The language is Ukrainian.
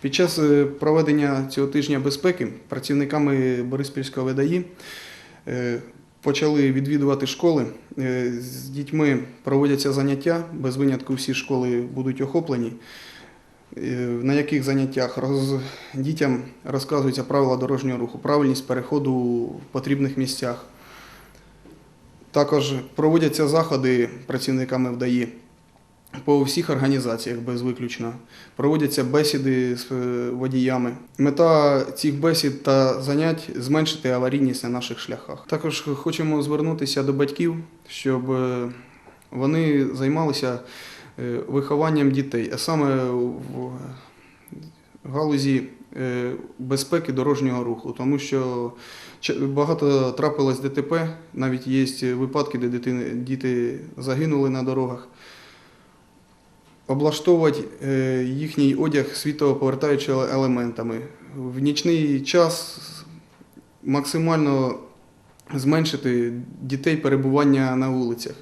Під час е, проведення цього тижня безпеки працівниками Бориспільського ВДАІ е, почали відвідувати школи. Е, З дітьми проводяться заняття, без винятку всі школи будуть охоплені. На яких заняттях роз... дітям розказуються правила дорожнього руху, правильність переходу в потрібних місцях. Також проводяться заходи працівниками ВДАІ по всіх організаціях без виключно. Проводяться бесіди з е, водіями. Мета цих бесід та занять зменшити аварійність на наших шляхах. Також хочемо звернутися до батьків, щоб е, вони займалися е, вихованням дітей, а саме в галузі безпеки дорожнього руху, тому що Багато трапилось ДТП, навіть є випадки, де діти загинули на дорогах. Облаштовувати е, їхній одяг світлоповертаючими елементами. В нічний час максимально зменшити дітей перебування на вулицях.